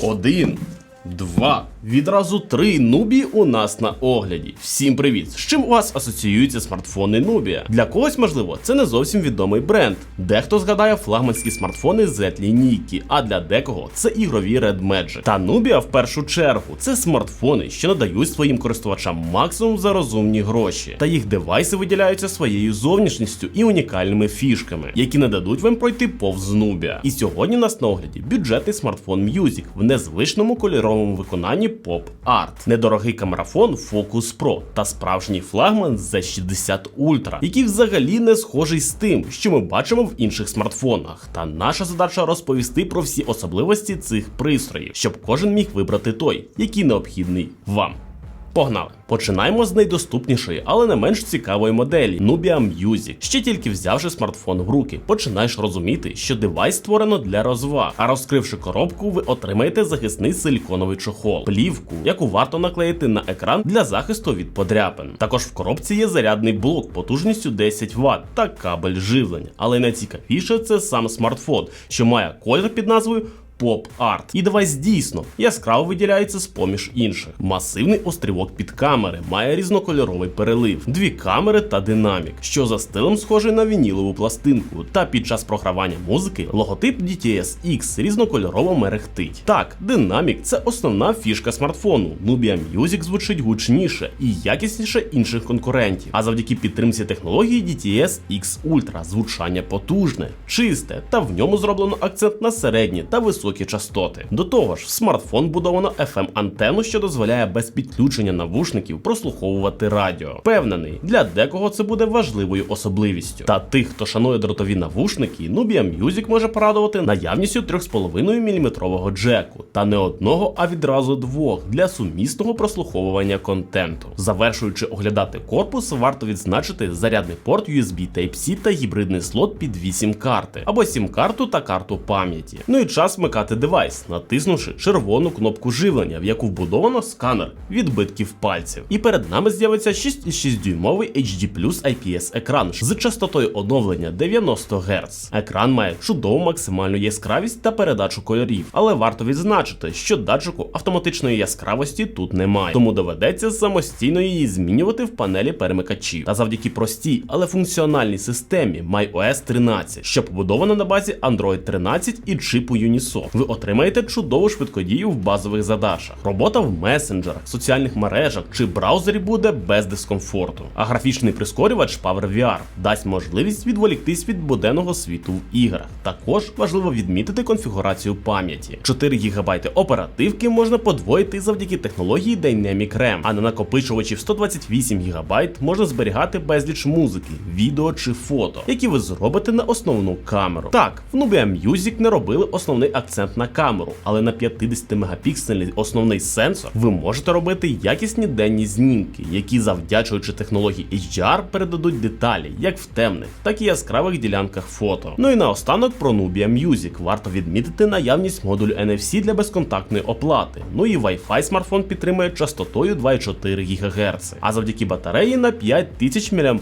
Один, два, відразу три нубі у нас на огляді. Всім привіт! З чим у вас асоціюються смартфони Nubia? Для когось, можливо, це не зовсім відомий бренд. Дехто згадає флагманські смартфони Z лінійки, а для декого це ігрові Red Magic. Та Nubia в першу чергу це смартфони, що надають своїм користувачам максимум за розумні гроші. Та їх девайси виділяються своєю зовнішністю і унікальними фішками, які не дадуть вам пройти повз Nubia. І сьогодні у нас на огляді бюджетний смартфон Music в незвичному кольоровому виконанні Art, недорогий камерафон Focus Pro та справжній флагман Z60 Ultra, який взагалі не схожий з тим, що ми бачимо в інших смартфонах. Та наша задача розповісти про всі особливості цих пристроїв, щоб кожен міг вибрати той, який необхідний вам. Погнали! Починаємо з найдоступнішої, але не менш цікавої моделі Nubia Music. Ще тільки взявши смартфон в руки, починаєш розуміти, що девайс створено для розваг. А розкривши коробку, ви отримаєте захисний силіконовий чохол, плівку, яку варто наклеїти на екран для захисту від подряпин. Також в коробці є зарядний блок потужністю 10 Вт та кабель живлення. Але найцікавіше це сам смартфон, що має колір під назвою Art. І девайс дійсно яскраво виділяється з поміж інших. Масивний острівок під камери має різнокольоровий перелив, дві камери та динамік, що за стилем схожий на вінілову пластинку. Та під час програвання музики логотип DTS X різнокольорово мерехтить. Так, динамік це основна фішка смартфону. Nubia Music звучить гучніше і якісніше інших конкурентів. А завдяки підтримці технології DTS X Ultra звучання потужне, чисте, та в ньому зроблено акцент на середні та високі частоти. До того ж, в смартфон будовано FM антенну, що дозволяє без підключення навушників прослуховувати радіо. Впевнений, для декого це буде важливою особливістю. Та тих, хто шанує дротові навушники, Nubia Music може порадувати наявністю 3,5 мм джеку та не одного, а відразу двох для сумісного прослуховування контенту. Завершуючи оглядати корпус, варто відзначити зарядний порт USB Type-C та гібридний слот під 8 карти або сім-карту та карту пам'яті. Ну і час вмикати девайс, натиснувши червону кнопку живлення, в яку вбудовано сканер відбитків пальців. І перед нами з'явиться 6,6 дюймовий HD IPS екран з частотою оновлення 90 Гц. Екран має чудову максимальну яскравість та передачу кольорів, але варто відзначити, що датчику автоматичної яскравості тут немає, тому доведеться самостійно її змінювати в панелі перемикачів. Та завдяки простій, але функціональній системі MyOS 13, що побудована на базі Android 13 і чипу Ви отримаєте чудову швидкодію в базових задачах. Робота в месенджерах, соціальних мережах чи браузері буде без дискомфорту. А графічний прискорювач PowerVR дасть можливість відволіктись від буденного світу в іграх. Також важливо відмітити конфігурацію пам'яті. 4 ГБ оперативки можна подвоїти завдяки технології Dynamic RAM, а на накопичувачі в 128 ГБ можна зберігати безліч музики, відео чи фото, які ви зробите на основну камеру. Так, в Nubia Music не робили основний акцент на камеру, але на 50 мегапіксельний основний сенсор ви можете робити якісні денні знімки, які завдячуючи технології HDR передадуть деталі як в темних, так і яскравих ділянках фото. Ну і наостанок про Nubia Music варто відмітити наявність модулю NFC для безконтактної оплати. Ну і Wi-Fi смартфон підтримує частотою 2,4 ГГц. А завдяки батареї на 5000 мАч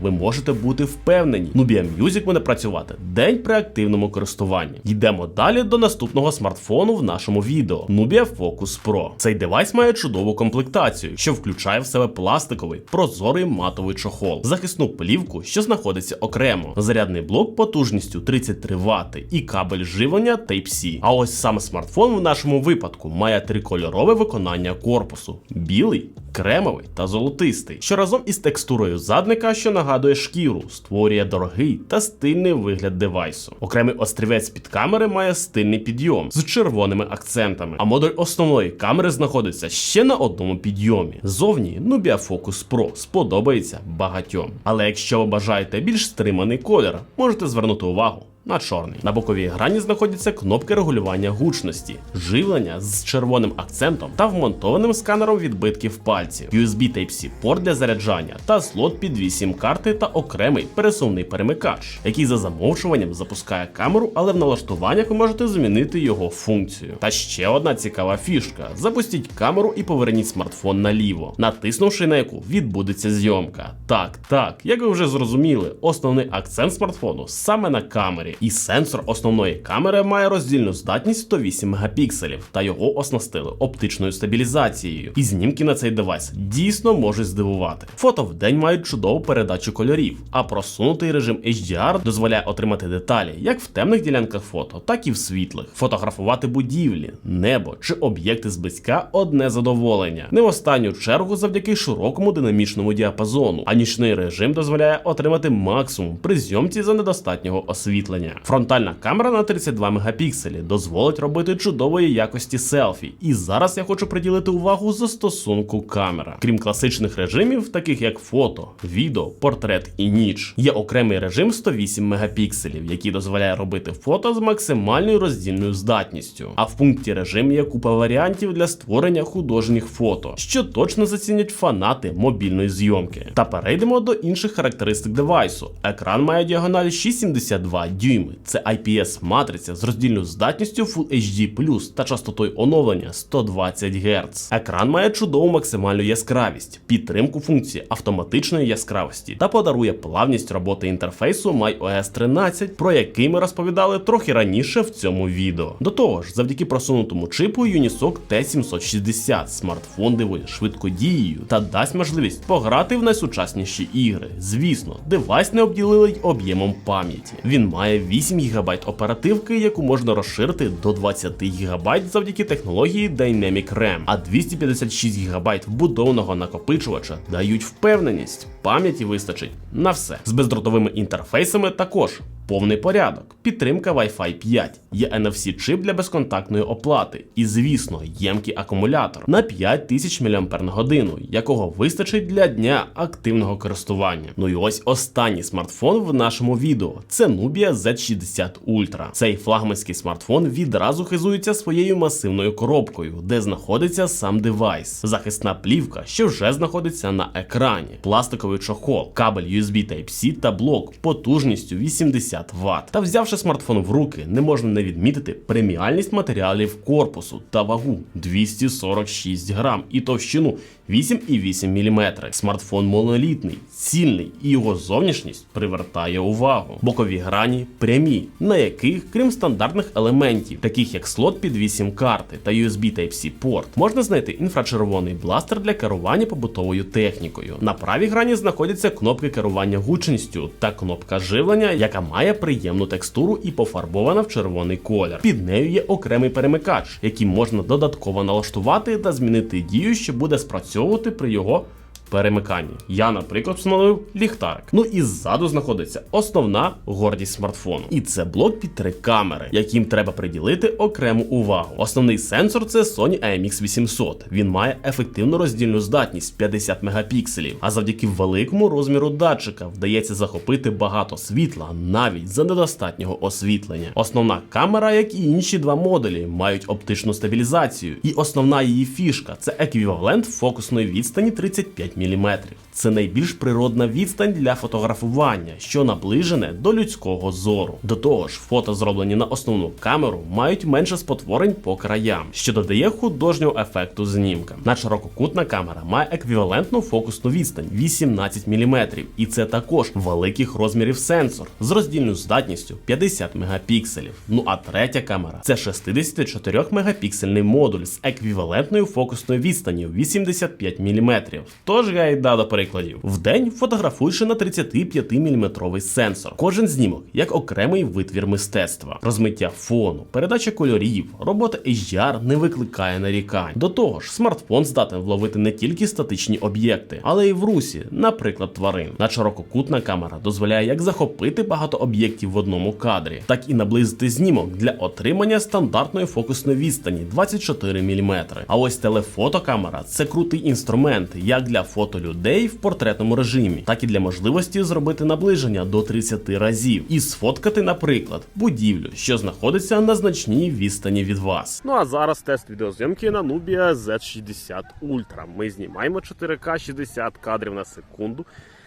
ви можете бути впевнені, Nubia Music буде працювати день при активному користуванні. Йдемо далі до наступного смартфону в нашому відео Nubia Focus Pro. Цей девайс має чудову комплектацію, що включає в себе пластиковий прозорий матовий чохол, захисну плівку, що знаходиться окремо, зарядний блок потужністю 33 Вт і кабель живлення Type-C. А ось сам смартфон в нашому випадку має трикольорове виконання корпусу: білий, кремовий та золотистий, що разом із текстурою задника, що нагадує шкіру, створює дорогий та стильний вигляд девайсу. Окремий острівець під камери має стильний підйом з червоними акцентами, а модуль основної камери знаходиться ще на одному підйомі. Зовні Nubia Focus Pro сподобається багатьом. Але якщо ви бажаєте більш стриманий колір, можете звернути увагу на чорний. На боковій грані знаходяться кнопки регулювання гучності, живлення з червоним акцентом та вмонтованим сканером відбитків пальців, USB Type-C порт для заряджання та слот під 8 карти та окремий пересувний перемикач, який за замовчуванням запускає камеру, але в налаштуваннях ви можете змінити його функцію. Та ще одна цікава фішка: запустіть камеру і поверніть смартфон наліво, натиснувши на яку відбудеться зйомка. Так, так, як ви вже зрозуміли, основний акцент смартфону саме на камері. І сенсор основної камери має роздільну здатність 108 мегапікселів, та його оснастили оптичною стабілізацією. І знімки на цей девайс дійсно можуть здивувати. Фото в день мають чудову передачу кольорів, а просунутий режим HDR дозволяє отримати деталі як в темних ділянках фото, так і в світлих. Фотографувати будівлі, небо чи об'єкти зблизька одне задоволення. Не в останню чергу завдяки широкому динамічному діапазону, а нічний режим дозволяє отримати максимум при зйомці за недостатнього освітлення. Фронтальна камера на 32 мегапікселі дозволить робити чудової якості селфі. І зараз я хочу приділити увагу застосунку камера. Крім класичних режимів, таких як фото, відео, портрет і ніч, є окремий режим 108 мегапікселів, який дозволяє робити фото з максимальною роздільною здатністю. А в пункті режим є купа варіантів для створення художніх фото, що точно зацінять фанати мобільної зйомки. Та перейдемо до інших характеристик девайсу. Екран має діагональ 6,72 дюйми. Це IPS матриця з роздільною здатністю Full HD+, та частотою оновлення 120 Гц. Екран має чудову максимальну яскравість, підтримку функції автоматичної яскравості та подарує плавність роботи інтерфейсу MyOS 13, про який ми розповідали трохи раніше в цьому відео. До того ж, завдяки просунутому чипу Unisoc T760 смартфон дивує швидкодією та дасть можливість пограти в найсучасніші ігри. Звісно, девайс не обділили й об'ємом пам'яті. Він має 8 ГБ оперативки, яку можна розширити до 20 ГБ завдяки технології Dynamic RAM, а 256 ГБ вбудованого накопичувача дають впевненість. Пам'яті вистачить на все. З бездротовими інтерфейсами також. Повний порядок, підтримка Wi-Fi 5, є NFC-чип для безконтактної оплати, і, звісно, ємкий акумулятор на 5000 мАч, якого вистачить для дня активного користування. Ну і ось останній смартфон в нашому відео. Це Nubia Z60 Ultra. Цей флагманський смартфон відразу хизується своєю масивною коробкою, де знаходиться сам девайс, захисна плівка, що вже знаходиться на екрані, пластиковий чохол, кабель USB Type-C та блок потужністю 80 Вт. Та взявши смартфон в руки, не можна не відмітити преміальність матеріалів корпусу та вагу 246 грам і товщину 8,8 мм. Смартфон монолітний, цільний і його зовнішність привертає увагу. Бокові грані прямі, на яких, крім стандартних елементів, таких як слот під 8 карти та USB Type-C порт, можна знайти інфрачервоний бластер для керування побутовою технікою. На правій грані знаходяться кнопки керування гучністю та кнопка живлення, яка має приємну текстуру і пофарбована в червоний колір. Під нею є окремий перемикач, який можна додатково налаштувати та змінити дію, що буде спрацьовувати при його перемиканні. Я, наприклад, встановив ліхтарик. Ну і ззаду знаходиться основна гордість смартфону. І це блок під три камери, яким треба приділити окрему увагу. Основний сенсор це Sony IMX 800. Він має ефективну роздільну здатність 50 мегапікселів, а завдяки великому розміру датчика вдається захопити багато світла навіть за недостатнього освітлення. Основна камера, як і інші два модулі, мають оптичну стабілізацію, і основна її фішка це еквівалент фокусної відстані 35 мм. Це найбільш природна відстань для фотографування, що наближене до людського зору. До того ж, фото зроблені на основну камеру мають менше спотворень по краям, що додає художнього ефекту знімка. На ширококутна камера має еквівалентну фокусну відстань 18 мм, і це також великих розмірів сенсор з роздільною здатністю 50 мегапікселів. Ну а третя камера це 64 мегапіксельний модуль з еквівалентною фокусною відстанню 85 мм. Тож я йда до прикладів. Вдень фотографуєш на 35 мм сенсор. Кожен знімок як окремий витвір мистецтва, розмиття фону, передача кольорів, робота HDR не викликає нарікань. До того ж, смартфон здатен вловити не тільки статичні об'єкти, але й в русі, наприклад, тварин. На ширококутна камера дозволяє як захопити багато об'єктів в одному кадрі, так і наблизити знімок для отримання стандартної фокусної відстані 24 мм. А ось телефотокамера це крутий інструмент як для фото людей в портретному режимі, так і для можливості зробити наближення до 30 разів і сфоткати, наприклад, будівлю, що знаходиться на значній відстані від вас. Ну а зараз тест відеозйомки на Nubia Z60 Ultra. Ми знімаємо 4К 60 кадрів на секунду.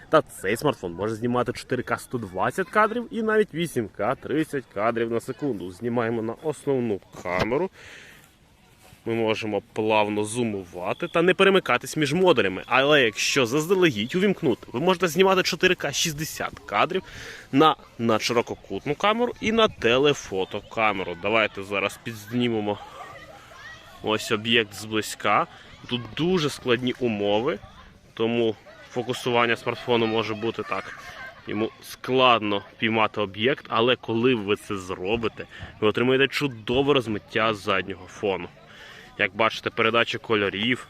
Та цей смартфон може знімати 4К 120 кадрів і навіть 8К 30 кадрів на секунду. Знімаємо на основну камеру. Ми можемо плавно зумувати та не перемикатись між модулями. Але якщо заздалегідь увімкнути, ви можете знімати 4К 60 кадрів на надширококутну камеру і на телефотокамеру. Давайте зараз підзнімемо ось об'єкт зблизька. Тут дуже складні умови, тому фокусування смартфону може бути так. Йому складно піймати об'єкт, але коли ви це зробите, ви отримаєте чудове розмиття заднього фону. Як бачите, передача кольорів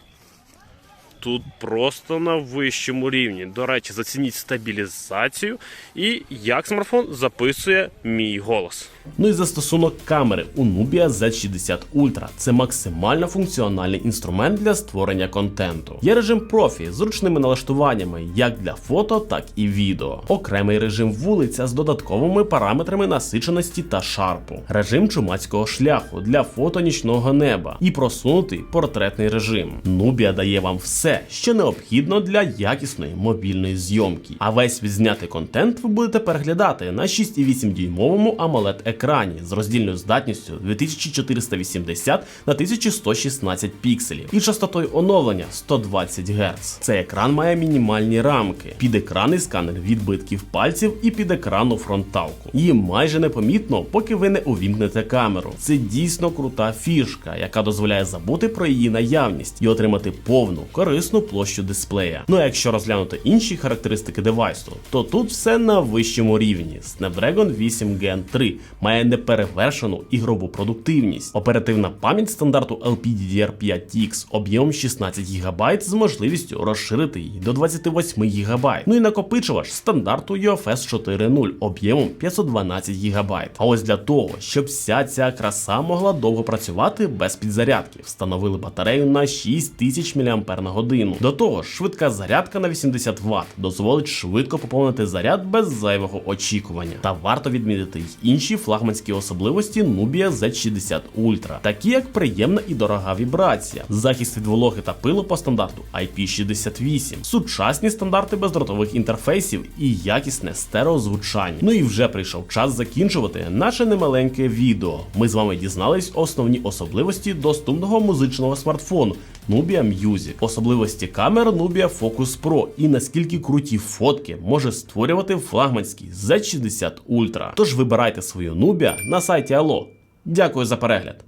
тут просто на вищому рівні. До речі, зацініть стабілізацію і як смартфон записує мій голос. Ну і застосунок камери у Nubia Z60 Ultra. Це максимально функціональний інструмент для створення контенту. Є режим профі з зручними налаштуваннями як для фото, так і відео. Окремий режим вулиця з додатковими параметрами насиченості та шарпу, режим чумацького шляху для фото нічного неба і просунутий портретний режим. Nubia дає вам все, що необхідно для якісної мобільної зйомки. А весь відзнятий контент ви будете переглядати на 6,8 дюймовому AMOLED екрані з роздільною здатністю 2480 на 1116 пікселів і частотою оновлення 120 Гц. Цей екран має мінімальні рамки, підекранний сканер відбитків пальців і підекранну фронталку. Її майже непомітно, поки ви не увімкнете камеру. Це дійсно крута фішка, яка дозволяє забути про її наявність і отримати повну корисну площу дисплея. Ну а якщо розглянути інші характеристики девайсу, то тут все на вищому рівні. Snapdragon 8 Gen 3 має неперевершену ігрову продуктивність. Оперативна пам'ять стандарту LPDDR5X об'ємом 16 ГБ з можливістю розширити її до 28 ГБ. Ну і накопичувач стандарту UFS 4.0 об'ємом 512 ГБ. А ось для того, щоб вся ця краса могла довго працювати без підзарядки, встановили батарею на 6000 мАч годину. До того ж, швидка зарядка на 80 Вт дозволить швидко поповнити заряд без зайвого очікування. Та варто відмітити й інші флагманські особливості Nubia Z60 Ultra, такі як приємна і дорога вібрація, захист від вологи та пилу по стандарту IP68, сучасні стандарти бездротових інтерфейсів і якісне стереозвучання. Ну і вже прийшов час закінчувати наше немаленьке відео. Ми з вами дізнались основні особливості доступного музичного смартфону. Nubia Music, особливості камер Nubia Focus Pro і наскільки круті фотки може створювати флагманський Z60 Ultra. Тож вибирайте свою Nubia на сайті Allo. Дякую за перегляд.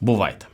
Бувайте!